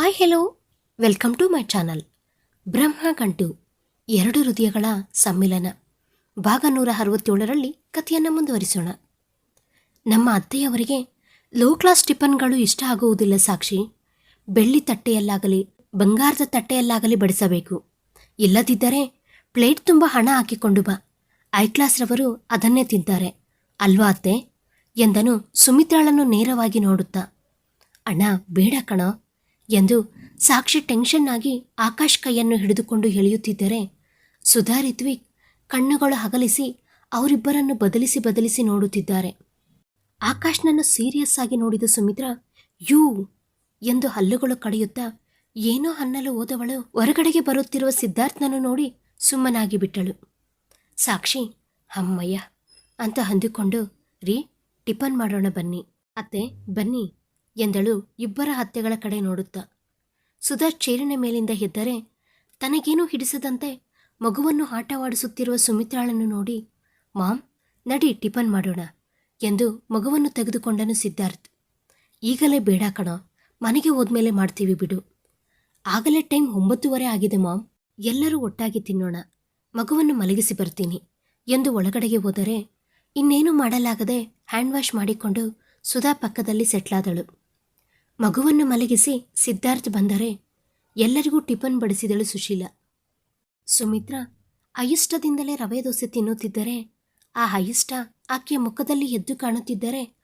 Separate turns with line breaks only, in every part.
Hi hello welcome to my channel Brahma Gantu, ಎರಡು ಹೃದಯಗಳ ಸಮ್ಮಿಲನ. ಭಾಗ ನೂರ ಅರವತ್ತೇಳರಲ್ಲಿ ಕಥೆಯನ್ನು ಮುಂದುವರಿಸೋಣ. ನಮ್ಮ ಅತ್ತೆಯವರಿಗೆ ಲೋ ಕ್ಲಾಸ್ ಟಿಫನ್ಗಳು ಇಷ್ಟ ಆಗುವುದಿಲ್ಲ ಸಾಕ್ಷಿ. ಬೆಳ್ಳಿ ತಟ್ಟೆಯಲ್ಲಾಗಲಿ, ಬಂಗಾರದ ತಟ್ಟೆಯಲ್ಲಾಗಲಿ ಬಡಿಸಬೇಕು. ಇಲ್ಲದಿದ್ದರೆ ಪ್ಲೇಟ್ ತುಂಬ ಹಣ ಹಾಕಿಕೊಂಡು ಬಾ. ಐ ಕ್ಲಾಸ್ರವರು ಅದನ್ನೇ ತಿಂತಾರೆ. ಅಲ್ವಾ ಅತ್ತೆ? ಎಂದನು ಸುಮಿತ್ರಾಳನ್ನು ನೇರವಾಗಿ ನೋಡುತ್ತಾ. ಅಣ್ಣ, ಬೇಡ ಕಣೋ. ಎಂದು ಸಾಕ್ಷಿ ಟೆನ್ಷನ್ ಆಗಿ ಆಕಾಶ್ ಕೈಯನ್ನು ಹಿಡಿದುಕೊಂಡು ಎಳೆಯುತ್ತಿದ್ದರೆ ಸುಧಾ ರಿತ್ವಿಕ್ ಕಣ್ಣುಗಳು ಹಗಲಿಸಿ ಅವರಿಬ್ಬರನ್ನು ಬದಲಿಸಿ ಬದಲಿಸಿ ನೋಡುತ್ತಿದ್ದಾರೆ. ಆಕಾಶ್ನನ್ನು ಸೀರಿಯಸ್ ಆಗಿ ನೋಡಿದ ಸುಮಿತ್ರ, ಯೂ ಎಂದು ಹಲ್ಲುಗಳು ಕಡಿಯುತ್ತಾ ಏನೋ ಅನ್ನಲು ಹೋದವಳು, ಹೊರಗಡೆಗೆ ಬರುತ್ತಿರುವ ಸಿದ್ಧಾರ್ಥನನ್ನು ನೋಡಿ ಸುಮ್ಮನಾಗಿ ಬಿಟ್ಟಳು. ಸಾಕ್ಷಿ, ಅಮ್ಮಯ್ಯ ಅಂತ ಅಂದುಕೊಂಡು, ರೀ, ಟಿಫನ್ ಮಾಡೋಣ ಬನ್ನಿ. ಅತ್ತೆ, ಬನ್ನಿ. ಎಂದಳು ಇಬ್ಬರ ಹತ್ಯೆಗಳ ಕಡೆ ನೋಡುತ್ತಾ. ಸುಧಾ ಚೇರಿನ ಮೇಲಿಂದ ಎದ್ದರೆ ತನಗೇನೂ ಹಿಡಿಸದಂತೆ ಮಗುವನ್ನು ಆಟವಾಡಿಸುತ್ತಿರುವ ಸುಮಿತ್ರಾಳನ್ನು ನೋಡಿ ಮಾಮ್ ನಡಿ ಟಿಫನ್ ಮಾಡೋಣ ಎಂದು ಮಗುವನ್ನು ತೆಗೆದುಕೊಂಡನು ಸಿದ್ಧಾರ್ಥ್. ಈಗಲೇ ಬೇಡ ಕಣ, ಮನೆಗೆ ಹೋದ್ಮೇಲೆ ಮಾಡ್ತೀವಿ ಬಿಡು. ಆಗಲೇ ಟೈಮ್ ಒಂಬತ್ತುವರೆ ಆಗಿದೆ ಮಾಮ್ ಎಲ್ಲರೂ ಒಟ್ಟಾಗಿ ತಿನ್ನೋಣ. ಮಗುವನ್ನು ಮಲಗಿಸಿ ಬರ್ತೀನಿ ಎಂದು ಒಳಗಡೆಗೆ ಹೋದರೆ ಇನ್ನೇನು ಮಾಡಲಾಗದೆ ಹ್ಯಾಂಡ್ ವಾಶ್ ಮಾಡಿಕೊಂಡು ಸುಧಾ ಪಕ್ಕದಲ್ಲಿ ಸೆಟ್ಲಾದಳು. ಮಗುವನ್ನು ಮಲಗಿಸಿ ಸಿದ್ಧಾರ್ಥ್ ಬಂದರೆ ಎಲ್ಲರಿಗೂ ಟಿಫನ್ ಬಡಿಸಿದಳು ಸುಶೀಲ. ಸುಮಿತ್ರ ಅಯಿಷ್ಟದಿಂದಲೇ ರವೆ ದೋಸೆ ತಿನ್ನುತ್ತಿದ್ದರೆ, ಆ ಅಯಿಷ್ಟ ಆಕೆಯ ಮುಖದಲ್ಲಿ ಎದ್ದು ಕಾಣುತ್ತಿದ್ದರೆ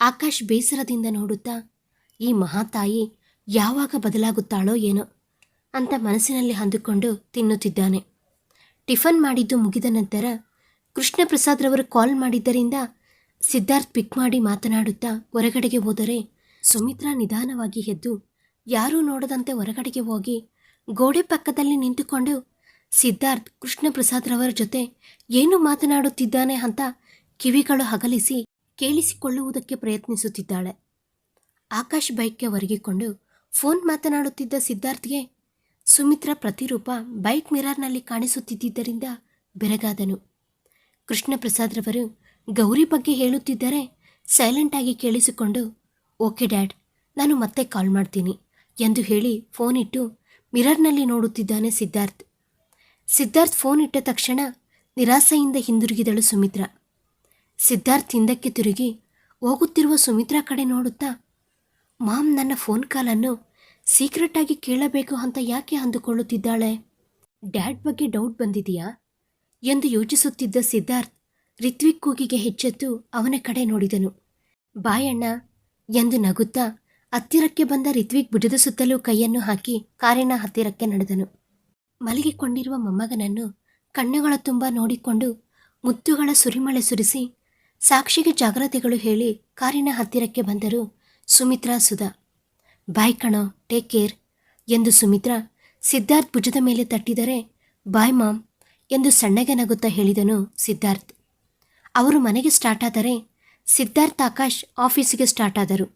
ಆಕಾಶ್ ಬೇಸರದಿಂದ ನೋಡುತ್ತಾ, ಈ ಮಹಾತಾಯಿ ಯಾವಾಗ ಬದಲಾಗುತ್ತಾಳೋ ಏನೋ ಅಂತ ಮನಸ್ಸಿನಲ್ಲಿ ಅಂದುಕೊಂಡು ತಿನ್ನುತ್ತಿದ್ದಾನೆ. ಟಿಫನ್ ಮಾಡಿದ್ದು ಮುಗಿದ ನಂತರ ಕೃಷ್ಣ ಪ್ರಸಾದ್ರವರು ಕಾಲ್ ಮಾಡಿದ್ದರಿಂದ ಸಿದ್ಧಾರ್ಥ್ ಪಿಕ್ ಮಾಡಿ ಮಾತನಾಡುತ್ತಾ ಹೊರಗಡೆಗೆ ಹೋದರೆ ಸುಮಿತ್ರಾ ನಿಧಾನವಾಗಿ ಎದ್ದು ಯಾರೂ ನೋಡದಂತೆ ಹೊರಗಡೆಗೆ ಹೋಗಿ ಗೋಡೆ ಪಕ್ಕದಲ್ಲಿ ನಿಂತುಕೊಂಡು, ಸಿದ್ಧಾರ್ಥ್ ಕೃಷ್ಣ ಪ್ರಸಾದ್ರವರ ಜೊತೆ ಏನು ಮಾತನಾಡುತ್ತಿದ್ದಾನೆ ಅಂತ ಕಿವಿಗಳು ಹಗಲಿಸಿ ಕೇಳಿಸಿಕೊಳ್ಳುವುದಕ್ಕೆ ಪ್ರಯತ್ನಿಸುತ್ತಿದ್ದಾಳೆ. ಆಕಾಶ್ ಬೈಕ್ಗೆ ಒರಗಿಕೊಂಡು ಫೋನ್ ಮಾತನಾಡುತ್ತಿದ್ದ ಸಿದ್ಧಾರ್ಥ್ಗೆ ಸುಮಿತ್ರ ಪ್ರತಿರೂಪ ಬೈಕ್ ಮಿರರ್ನಲ್ಲಿ ಕಾಣಿಸುತ್ತಿದ್ದರಿಂದ ಬೆರಗಾದನು. ಕೃಷ್ಣ ಪ್ರಸಾದ್ರವರು ಗೌರಿ ಬಗ್ಗೆ ಹೇಳುತ್ತಿದ್ದರೆ ಸೈಲೆಂಟಾಗಿ ಕೇಳಿಸಿಕೊಂಡು ಓಕೆ, ಡ್ಯಾಡ್. ನಾನು ಮತ್ತೆ ಕಾಲ್ ಮಾಡ್ತೀನಿ ಎಂದು ಹೇಳಿ ಫೋನ್ ಇಟ್ಟು ಮಿರರ್ನಲ್ಲಿ ನೋಡುತ್ತಿದ್ದಾನೆ ಸಿದ್ಧಾರ್ಥ್. ಸಿದ್ಧಾರ್ಥ್ ಫೋನ್ ಇಟ್ಟ ತಕ್ಷಣ ನಿರಾಸೆಯಿಂದ ಹಿಂದಿರುಗಿದಳು ಸುಮಿತ್ರಾ. ಸಿದ್ಧಾರ್ಥ್ ಹಿಂದಕ್ಕೆ ತಿರುಗಿ ಹೋಗುತ್ತಿರುವ ಸುಮಿತ್ರಾ ಕಡೆ ನೋಡುತ್ತಾ, ಮಾಮ್, ನನ್ನ ಫೋನ್ ಕಾಲನ್ನು ಸೀಕ್ರೆಟಾಗಿ ಕೇಳಬೇಕು ಅಂತ ಯಾಕೆ ಅಂದುಕೊಳ್ಳುತ್ತಿದ್ದಾಳೆ? ಡ್ಯಾಡ್ ಬಗ್ಗೆ ಡೌಟ್ ಬಂದಿದೆಯಾ? ಎಂದು ಯೋಚಿಸುತ್ತಿದ್ದ ಸಿದ್ಧಾರ್ಥ್ ರಿತ್ವಿಕ್ ಕೂಗಿಗೆ ಹೆಚ್ಚೆತ್ತು ಅವನ ಕಡೆ ನೋಡಿದನು. ಬಾಯಣ್ಣ ಎಂದು ನಗುತ್ತಾ ಹತ್ತಿರಕ್ಕೆ ಬಂದ ರಿತ್ವಿಕ್ ಭುಜದ ಸುತ್ತಲೂ ಕೈಯನ್ನು ಹಾಕಿ ಕಾರಿನ ಹತ್ತಿರಕ್ಕೆ ನಡೆದನು. ಮಲಗಿಕೊಂಡಿರುವ ಮೊಮ್ಮಗನನ್ನು ಕಣ್ಣುಗಳ ತುಂಬ ನೋಡಿಕೊಂಡು ಮುತ್ತುಗಳ ಸುರಿಮಳೆ ಸುರಿಸಿ ಸಾಕ್ಷಿಗೆ ಜಾಗ್ರತೆಗಳು ಹೇಳಿ ಕಾರಿನ ಹತ್ತಿರಕ್ಕೆ ಬಂದರು ಸುಮಿತ್ರಾ ಸುಧಾ. ಬಾಯ್ ಕಣೋ ಟೇಕ್ ಕೇರ್ ಎಂದು ಸುಮಿತ್ರಾ ಸಿದ್ಧಾರ್ಥ್ ಭುಜದ ಮೇಲೆ ತಟ್ಟಿದರೆ, ಬಾಯ್ ಮಾಮ್ ಎಂದು ಸಣ್ಣಗೆ ನಗುತ್ತಾ ಹೇಳಿದನು ಸಿದ್ಧಾರ್ಥ್. ಅವರು ಮನೆಗೆ ಸ್ಟಾರ್ಟ್ ಆದರೆ ಸಿದ್ಧಾರ್ಥ್ ಆಕಾಶ್ ಆಫೀಸಿಗೆ ಸ್ಟಾರ್ಟ್ ಆದರು.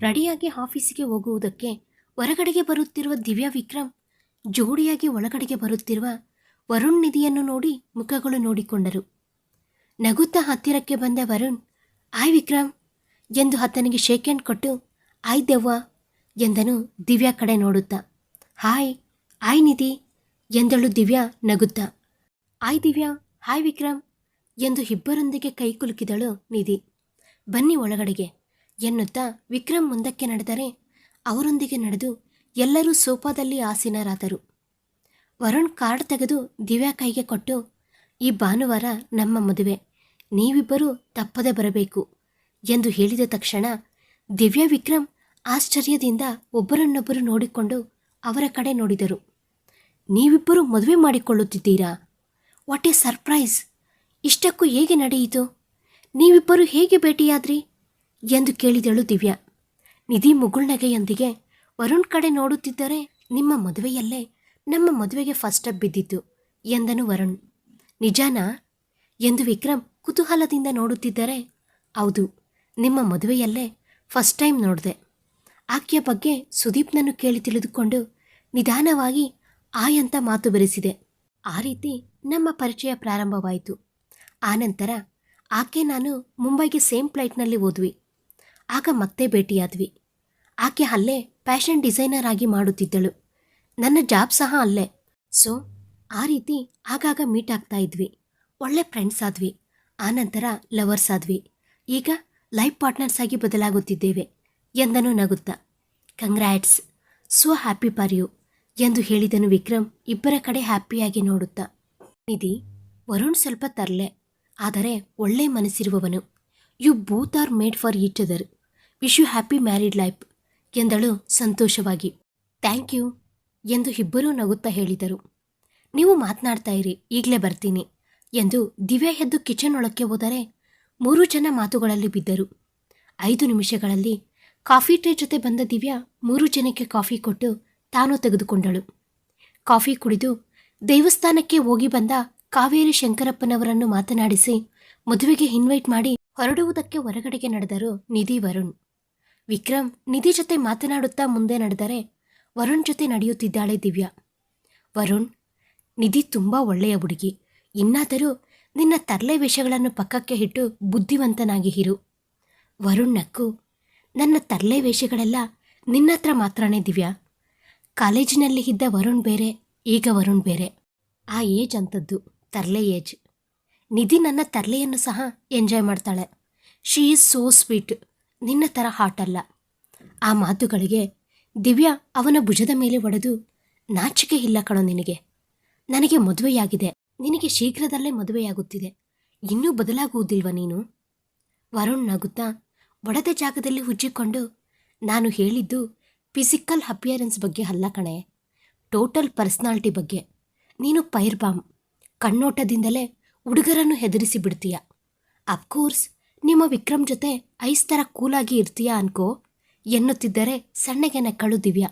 ರೆಡಿಯಾಗಿ ಆಫೀಸಿಗೆ ಹೋಗುವುದಕ್ಕೆ ಹೊರಗಡೆಗೆ ಬರುತ್ತಿರುವ ದಿವ್ಯಾ ವಿಕ್ರಮ್, ಜೋಡಿಯಾಗಿ ಒಳಗಡೆಗೆ ಬರುತ್ತಿರುವ ವರುಣ್ ನಿಧಿಯನ್ನು ನೋಡಿ ಮುಖಗಳು ನೋಡಿಕೊಂಡರು. ನಗುತ್ತಾ ಹತ್ತಿರಕ್ಕೆ ಬಂದ ವರುಣ್, ಆಯ್ ವಿಕ್ರಮ್! ಎಂದು ಆತನಿಗೆ ಶೇಕ್ ಹ್ಯಾಂಡ್ ಕೊಟ್ಟು, ಆಯ್ ದೆವ್ವ! ಎಂದನು ದಿವ್ಯಾ ಕಡೆ ನೋಡುತ್ತಾ. Hi, I Nidhi! ಎಂದಳು ದಿವ್ಯಾ ನಗುತ್ತಾ. I Divya, hi Vikram! ಎಂದು ಇಬ್ಬರೊಂದಿಗೆ ಕೈಕುಲುಕಿದಳು ನಿಧಿ. ಬನ್ನಿ ಒಳಗಡೆಗೆ. ಎನ್ನುತ್ತಾ ವಿಕ್ರಮ್ ಮುಂದಕ್ಕೆ ನಡೆದರೆ ಅವರೊಂದಿಗೆ ನಡೆದು ಎಲ್ಲರೂ ಸೋಫಾದಲ್ಲಿ ಆಸೀನರಾದರು. ವರುಣ್ ಕಾರ್ಡ್ ತೆಗೆದು ದಿವ್ಯಾ ಕೈಗೆ ಕೊಟ್ಟು, ಈ ಭಾನುವಾರ ನಮ್ಮ ಮದುವೆ, ನೀವಿಬ್ಬರೂ ತಪ್ಪದೆ ಬರಬೇಕು ಎಂದು ಹೇಳಿದ ತಕ್ಷಣ ದಿವ್ಯಾ ವಿಕ್ರಮ್ ಆಶ್ಚರ್ಯದಿಂದ ಒಬ್ಬರನ್ನೊಬ್ಬರು ನೋಡಿಕೊಂಡು ಅವರ ಕಡೆ ನೋಡಿದರು. ನೀವಿಬ್ಬರು ಮದುವೆ ಮಾಡಿಕೊಳ್ಳುತ್ತಿದ್ದೀರಾ? What A surprise! ಇಷ್ಟಕ್ಕೂ ಹೇಗೆ ನಡೆಯಿತು? ನೀವಿಬ್ಬರು ಹೇಗೆ ಭೇಟಿಯಾದ್ರಿ? ಎಂದು ಕೇಳಿದಳು ದಿವ್ಯಾ. ನಿಧಿ ಮುಗುಳ್ನಗೆಯೊಂದಿಗೆ, ವರುಣ್ ಕಡೆ ನೋಡುತ್ತಿದ್ದರೆ ನಿಮ್ಮ ಮದುವೆಯಲ್ಲೇ ನಮ್ಮ ಮದುವೆಗೆ ಫಸ್ಟ್ ಅಪ್ ಬಿದ್ದಿತ್ತು, ಎಂದನು ವರುಣ್. ನಿಜಾನಾ? ಎಂದು ವಿಕ್ರಮ್ ಕುತೂಹಲದಿಂದ ನೋಡುತ್ತಿದ್ದರೆ, ಹೌದು, ನಿಮ್ಮ ಮದುವೆಯಲ್ಲೇ ಫಸ್ಟ್ ಟೈಮ್ ನೋಡಿದೆ. ಆಕೆಯ ಬಗ್ಗೆ ಸುದೀಪ್ನನ್ನು ಕೇಳಿ ತಿಳಿದುಕೊಂಡು ನಿಧಾನವಾಗಿ ಆಯಂತ ಮಾತು ಬೆರೆಸಿದೆ. ಆ ರೀತಿ ನಮ್ಮ ಪರಿಚಯ ಪ್ರಾರಂಭವಾಯಿತು. ಆನಂತರ ಆಕೆ ನಾನು ಮುಂಬೈಗೆ ಸೇಮ್ ಫ್ಲೈಟ್ನಲ್ಲಿ ಹೋದ್ವಿ. ಆಗ ಮತ್ತೆ ಭೇಟಿಯಾದ್ವಿ. ಆಕೆ ಅಲ್ಲೇ ಫ್ಯಾಷನ್ ಡಿಸೈನರ್ ಆಗಿ ಮಾಡುತ್ತಿದ್ದಳು. ನನ್ನ ಜಾಬ್ ಸಹ ಅಲ್ಲೇ. ಸೊ, ಆ ರೀತಿ ಆಗಾಗ ಮೀಟ್ ಆಗ್ತಾ ಇದ್ವಿ. ಒಳ್ಳೆ ಫ್ರೆಂಡ್ಸ್ ಆದ್ವಿ. ಆನಂತರ ಲವರ್ಸ್ ಆದ್ವಿ. ಈಗ ಲೈಫ್ ಪಾರ್ಟ್ನರ್ಸ್ ಆಗಿ ಬದಲಾಗುತ್ತಿದ್ದೇವೆ ಎಂದನು ನಗುತ್ತಾ. Congrats. So happy for you, ಎಂದು ಹೇಳಿದನು ವಿಕ್ರಮ್ ಇಬ್ಬರ ಕಡೆ ಹ್ಯಾಪಿಯಾಗಿ ನೋಡುತ್ತಾ. ನಿಧಿ, ವರುಣ್ ಸ್ವಲ್ಪ ತರ್ಲೆ. ಆದರೆ ಒಳ್ಳೆ ಮನಸ್ಸಿರುವವನು. You both are made for each other wish you happy married life ಎಂದಳು ಸಂತೋಷವಾಗಿ. ಥ್ಯಾಂಕ್ ಯು ಎಂದು ಇಬ್ಬರೂ ನಗುತ್ತಾ ಹೇಳಿದರು. ನೀವು ಮಾತನಾಡ್ತಾ ಇರಿ, ಈಗಲೇ ಬರ್ತೀನಿ ಎಂದು ದಿವ್ಯಾ ಎದ್ದು ಕಿಚನ್ ಒಳಕ್ಕೆ ಹೋದರೆ ಮೂರು ಜನ ಮಾತುಗಳಲ್ಲಿ ಬಿದ್ದರು. ಐದು ನಿಮಿಷಗಳಲ್ಲಿ ಕಾಫಿ ಟ್ರೇ ಜೊತೆ ಬಂದ ದಿವ್ಯಾ ಮೂರು ಜನಕ್ಕೆ ಕಾಫಿ ಕೊಟ್ಟು ತಾನು ತೆಗೆದುಕೊಂಡಳು. ಕಾಫಿ ಕುಡಿದು ದೇವಸ್ಥಾನಕ್ಕೆ ಹೋಗಿ ಬಂದ ಕಾವೇರಿ ಶಂಕರಪ್ಪನವರನ್ನು ಮಾತನಾಡಿಸಿ ಮದುವೆಗೆ ಇನ್ವೈಟ್ ಮಾಡಿ ಹೊರಡುವುದಕ್ಕೆ ಹೊರಗಡೆಗೆ ನಡೆದರು ನಿಧಿ ವರುಣ್. ವಿಕ್ರಮ್ ನಿಧಿ ಜೊತೆ ಮಾತನಾಡುತ್ತಾ ಮುಂದೆ ನಡೆದರೆ ವರುಣ್ ಜೊತೆ ನಡೆಯುತ್ತಿದ್ದಾಳೆ ದಿವ್ಯಾ. ವರುಣ್, ನಿಧಿ ತುಂಬ ಒಳ್ಳೆಯ ಹುಡುಗಿ. ಇನ್ನಾದರೂ ನಿನ್ನ ತರಲೆ ವೇಷಗಳನ್ನು ಪಕ್ಕಕ್ಕೆ ಇಟ್ಟು ಬುದ್ಧಿವಂತನಾಗಿ ಇರು. ವರುಣ್ ನಕ್ಕು, ನನ್ನ ತರಲೆ ವೇಷಗಳೆಲ್ಲ ನಿನ್ನ ಹತ್ರ ಮಾತ್ರನೇ ದಿವ್ಯಾ. ಕಾಲೇಜಿನಲ್ಲಿ ಇದ್ದ ವರುಣ್ ಬೇರೆ, ಈಗ ವರುಣ್ ಬೇರೆ. ಆ ಏಜ್ ಅಂಥದ್ದು. ತರ್ಲೆ ಏಜ್. ನಿಧಿ ನನ್ನ ತರ್ಲೆಯನ್ನು ಸಹ ಎಂಜಾಯ್ ಮಾಡ್ತಾಳೆ. ಶೀ ಈಸ್ ಸೋ ಸ್ವೀಟ್ ನಿನ್ನ ಥರ ಹಾಟ್ ಅಲ್ಲ. ಆ ಮಾತುಗಳಿಗೆ ದಿವ್ಯಾ ಅವನ ಭುಜದ ಮೇಲೆ ಒಡೆದು, ನಾಚಿಕೆ ಇಲ್ಲ ಕಣೋ ನಿನಗೆ. ನನಗೆ ಮದುವೆಯಾಗಿದೆ. ನಿನಗೆ ಶೀಘ್ರದಲ್ಲೇ ಮದುವೆಯಾಗುತ್ತಿದೆ. ಇನ್ನೂ ಬದಲಾಗುವುದಿಲ್ವ ನೀನು? ವರುಣ್ ನಗುತ್ತಾ ಒಡೆದ ಜಾಗದಲ್ಲಿ ಉಜ್ಜಿಕೊಂಡು ನಾನು ಹೇಳಿದ್ದು ಫಿಸಿಕಲ್ ಅಪಿಯರೆನ್ಸ್ ಬಗ್ಗೆ ಅಲ್ಲ ಕಣೆ. ಟೋಟಲ್ ಪರ್ಸ್ನಾಲ್ಟಿ ಬಗ್ಗೆ. ನೀನು ಪೈರ್ಬಾಮ್ ಕಣ್ಣೋಟದಿಂದಲೇ ಹುಡುಗರನ್ನು ಹೆದರಿಸಿ ಬಿಡ್ತೀಯ. ಅಫ್ಕೋರ್ಸ್ ನಿಮ್ಮ ವಿಕ್ರಮ್ ಜೊತೆ ಐಸ್ ಥರ ಕೂಲಾಗಿ ಇರ್ತೀಯಾ ಅನ್ಕೋ. ಎನ್ನುತ್ತಿದ್ದರೆ ಸಣ್ಣಗೆ ನಕ್ಕಳು ದಿವ್ಯಾ.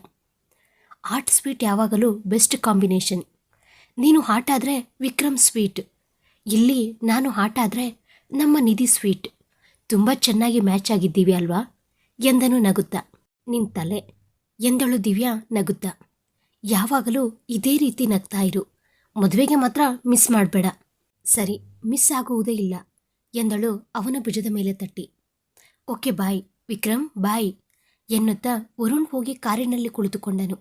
ಹಾಟ್ ಸ್ವೀಟ್ ಯಾವಾಗಲೂ ಬೆಸ್ಟ್ ಕಾಂಬಿನೇಷನ್ ನೀನು ಹಾಟ್ ಆದರೆ ವಿಕ್ರಮ್ ಸ್ವೀಟ್ ಇಲ್ಲಿ ನಾನು ಹಾಟ್ ಆದರೆ ನಮ್ಮ ನಿಧಿ ಸ್ವೀಟ್ ತುಂಬ ಚೆನ್ನಾಗಿ ಮ್ಯಾಚ್ ಆಗಿದ್ದೀವಿ ಅಲ್ವಾ? ಎಂದನು ನಗುತ್ತಾ. ನಿನ್ ತಲೆ. ಎಂದಳು ದಿವ್ಯಾ ನಗುತ್ತಾ. ಯಾವಾಗಲೂ ಇದೇ ರೀತಿ ನಗ್ತಾ ಇರು. ಮದುವೆಗೆ ಮಾತ್ರ ಮಿಸ್ ಮಾಡಬೇಡ. ಸರಿ ಮಿಸ್ ಆಗುವುದೇ ಇಲ್ಲ, ಎಂದಳು ಅವನ ಭುಜದ ಮೇಲೆ ತಟ್ಟಿ. ಓಕೆ ಬಾಯ್ ವಿಕ್ರಮ್ ಬಾಯ್ ಎನ್ನುತ್ತಾ ವರುಣ್ ಹೋಗಿ ಕಾರಿನಲ್ಲಿ ಕುಳಿತುಕೊಂಡನು.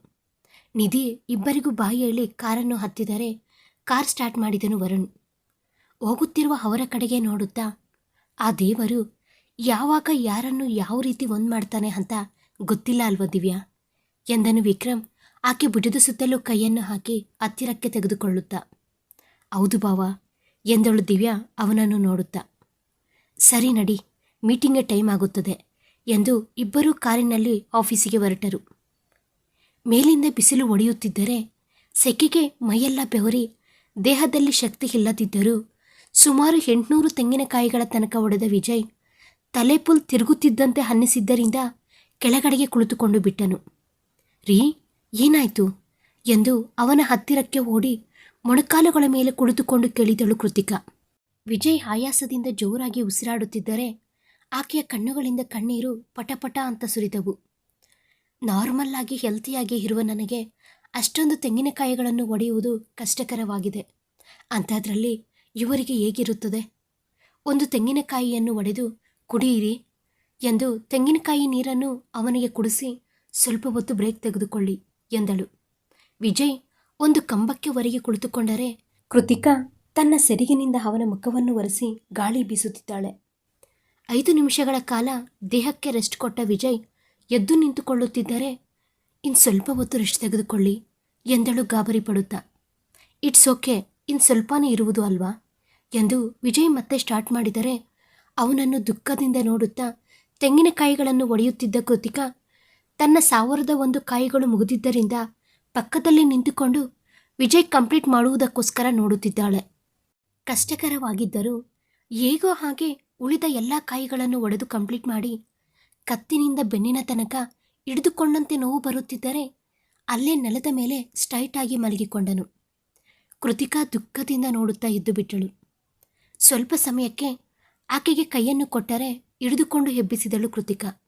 ನಿಧಿ ಇಬ್ಬರಿಗೂ ಬಾಯಿ ಹೇಳಿ ಕಾರನ್ನು ಹತ್ತಿದರೆ ಕಾರ್ ಸ್ಟಾರ್ಟ್ ಮಾಡಿದನು ವರುಣ್. ಹೋಗುತ್ತಿರುವ ಅವರ ಕಡೆಗೆ ನೋಡುತ್ತಾ, ಆ ದೇವರು ಯಾವಾಗ ಯಾರನ್ನು ಯಾವ ರೀತಿ ಒಂದು ಮಾಡ್ತಾನೆ ಅಂತ ಗೊತ್ತಿಲ್ಲ ಅಲ್ವ ದಿವ್ಯಾ, ಎಂದನು ವಿಕ್ರಮ್ ಆಕೆ ಭುಜದ ಸುತ್ತಲೂ ಕೈಯನ್ನು ಹಾಕಿ ಹತ್ತಿರಕ್ಕೆ ತೆಗೆದುಕೊಳ್ಳುತ್ತಾ, ಹೌದು ಬಾವ, ಎಂದಳು ದಿವ್ಯಾ ಅವನನ್ನು ನೋಡುತ್ತಾ. ಸರಿ ನಡಿ, ಮೀಟಿಂಗ್ಗೆ ಟೈಮ್ ಆಗುತ್ತದೆ, ಎಂದು ಇಬ್ಬರೂ ಕಾರಿನಲ್ಲಿ ಆಫೀಸಿಗೆ ಹೊರಟರು. ಮೇಲಿಂದ ಬಿಸಿಲು ಒಡೆಯುತ್ತಿದ್ದರೆ ಸೆಕೆಗೆ ಮೈಯೆಲ್ಲ ಬೆವರಿ ದೇಹದಲ್ಲಿ ಶಕ್ತಿ ಇಲ್ಲದಿದ್ದರೂ ಸುಮಾರು ಎಂಟುನೂರು ತೆಂಗಿನಕಾಯಿಗಳ ತನಕ ಒಡೆದ ವಿಜಯ್ ತಲೆಪುಲ್ ತಿರುಗುತ್ತಿದ್ದಂತೆ ಅನ್ನಿಸಿದ್ದರಿಂದ ಕೆಳಗಡೆಗೆ ಕುಳಿತುಕೊಂಡು ಬಿಟ್ಟನು. ರೀ ಏನಾಯ್ತು? ಎಂದು ಅವನ ಹತ್ತಿರಕ್ಕೆ ಓಡಿ ಮೊಣಕಾಲುಗಳ ಮೇಲೆ ಕುಳಿತುಕೊಂಡು ಕೇಳಿದಳು ಕೃತಿಕಾ. ವಿಜಯ್ ಆಯಾಸದಿಂದ ಜೋರಾಗಿ ಉಸಿರಾಡುತ್ತಿದ್ದರೆ ಆಕೆಯ ಕಣ್ಣುಗಳಿಂದ ಕಣ್ಣೀರು ಪಟಪಟ ಅಂತ ಸುರಿದವು. ನಾರ್ಮಲ್ಲಾಗಿ ಹೆಲ್ತಿಯಾಗಿ ಇರುವ ನನಗೆ ಅಷ್ಟೊಂದು ತೆಂಗಿನಕಾಯಿಗಳನ್ನು ಒಡೆಯುವುದು ಕಷ್ಟಕರವಾಗಿದೆ. ಅಂಥದ್ರಲ್ಲಿ ಇವರಿಗೆ ಹೇಗಿರುತ್ತದೆ? ಒಂದು ತೆಂಗಿನಕಾಯಿಯನ್ನು ಒಡೆದು ಕುಡಿಯಿರಿ ಎಂದು ತೆಂಗಿನಕಾಯಿ ನೀರನ್ನು ಅವನಿಗೆ ಕುಡಿಸಿ ಸ್ವಲ್ಪ ಹೊತ್ತು ಬ್ರೇಕ್ ತೆಗೆದುಕೊಳ್ಳಿ. ಎಂದಳು. ವಿಜಯ್ ಒಂದು ಕಂಬಕ್ಕೆ ಹೊರಗೆ ಕುಳಿತುಕೊಂಡರೆ ಕೃತಿಕಾ ತನ್ನ ಸೆರಿಗಿನಿಂದ ಅವನ ಮುಖವನ್ನು ಒರೆಸಿ ಗಾಳಿ ಬೀಸುತ್ತಿದ್ದಾಳೆ. ಐದು ನಿಮಿಷಗಳ ಕಾಲ ದೇಹಕ್ಕೆ ರೆಸ್ಟ್ ಕೊಟ್ಟ ವಿಜಯ್ ಎದ್ದು ನಿಂತುಕೊಳ್ಳುತ್ತಿದ್ದರೆ ಇನ್ನು ಸ್ವಲ್ಪ ಹೊತ್ತು ರೆಸ್ಟ್ ತೆಗೆದುಕೊಳ್ಳಿ ಎಂದಳು ಗಾಬರಿ ಪಡುತ್ತಾ ಇಟ್ಸ್ ಓಕೆ ಇನ್ನು ಸ್ವಲ್ಪನೇ ಇರುವುದು ಅಲ್ವಾ? ಎಂದು ವಿಜಯ್ ಮತ್ತೆ ಸ್ಟಾರ್ಟ್ ಮಾಡಿದರೆ, ಅವನನ್ನು ದುಃಖದಿಂದ ನೋಡುತ್ತಾ ತೆಂಗಿನಕಾಯಿಗಳನ್ನು ಒಡೆಯುತ್ತಿದ್ದ ಕೃತಿಕಾ ತನ್ನ ಸಾವಿರದ ಒಂದು ಕಾಯಿಗಳು ಮುಗಿದಿದ್ದರಿಂದ ಪಕ್ಕದಲ್ಲಿ ನಿಂತುಕೊಂಡು ವಿಜಯ್ ಕಂಪ್ಲೀಟ್ ಮಾಡುವುದಕ್ಕೋಸ್ಕರ ನೋಡುತ್ತಿದ್ದಾಳೆ. ಕಷ್ಟಕರವಾಗಿದ್ದರೂ ಹೇಗೋ ಹಾಗೆ ಉಳಿದ ಎಲ್ಲ ಕಾಯಿಗಳನ್ನು ಒಡೆದು ಕಂಪ್ಲೀಟ್ ಮಾಡಿ ಕತ್ತಿನಿಂದ ಬೆನ್ನಿನ ತನಕ ಹಿಡಿದುಕೊಂಡಂತೆ ನೋವು ಬರುತ್ತಿದ್ದರೆ ಅಲ್ಲೇ ನೆಲದ ಮೇಲೆ ಸ್ಟ್ರೈಟ್ ಆಗಿ ಮಲಗಿಕೊಂಡನು. ಕೃತಿಕಾ ದುಃಖದಿಂದ ನೋಡುತ್ತಾ ಇದ್ದು ಬಿಟ್ಟಳು. ಸ್ವಲ್ಪ ಸಮಯಕ್ಕೆ ಆಕೆಗೆ ಕೈಯನ್ನು ಕೊಟ್ಟರೆ ಹಿಡಿದುಕೊಂಡು ಹೆಬ್ಬಿಸಿದಳು ಕೃತಿಕಾ.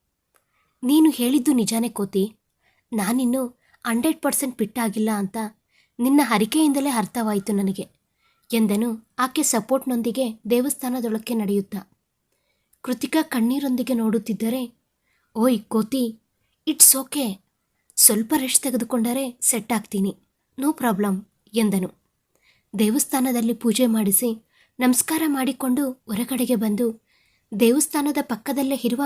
ನೀನು ಹೇಳಿದ್ದು ನಿಜಾನೇ ಕೋತಿ. ನಾನಿನ್ನೂ ಹಂಡ್ರೆಡ್ ಪರ್ಸೆಂಟ್ ಪಿಟ್ಟಾಗಿಲ್ಲ ಅಂತ ನಿನ್ನ ಹರಿಕೆಯಿಂದಲೇ ಅರ್ಥವಾಯಿತು ನನಗೆ ಎಂದನು ಆಕೆ ಸಪೋರ್ಟ್ನೊಂದಿಗೆ ದೇವಸ್ಥಾನದೊಳಕ್ಕೆ ನಡೆಯುತ್ತಾ. ಕೃತಿಕಾ ಕಣ್ಣೀರೊಂದಿಗೆ ನೋಡುತ್ತಿದ್ದರೆ, ಓಯ್ ಕೋತಿ, ಇಟ್ಸ್ ಓಕೆ. ಸ್ವಲ್ಪ ರೆಸ್ಟ್ ತೆಗೆದುಕೊಂಡರೆ ಸೆಟ್ ಆಗ್ತೀನಿ. ನೋ ಪ್ರಾಬ್ಲಮ್, ಎಂದನು. ದೇವಸ್ಥಾನದಲ್ಲಿ ಪೂಜೆ ಮಾಡಿಸಿ ನಮಸ್ಕಾರ ಮಾಡಿಕೊಂಡು ಹೊರಗಡೆಗೆ ಬಂದು ದೇವಸ್ಥಾನದ ಪಕ್ಕದಲ್ಲೇ ಇರುವ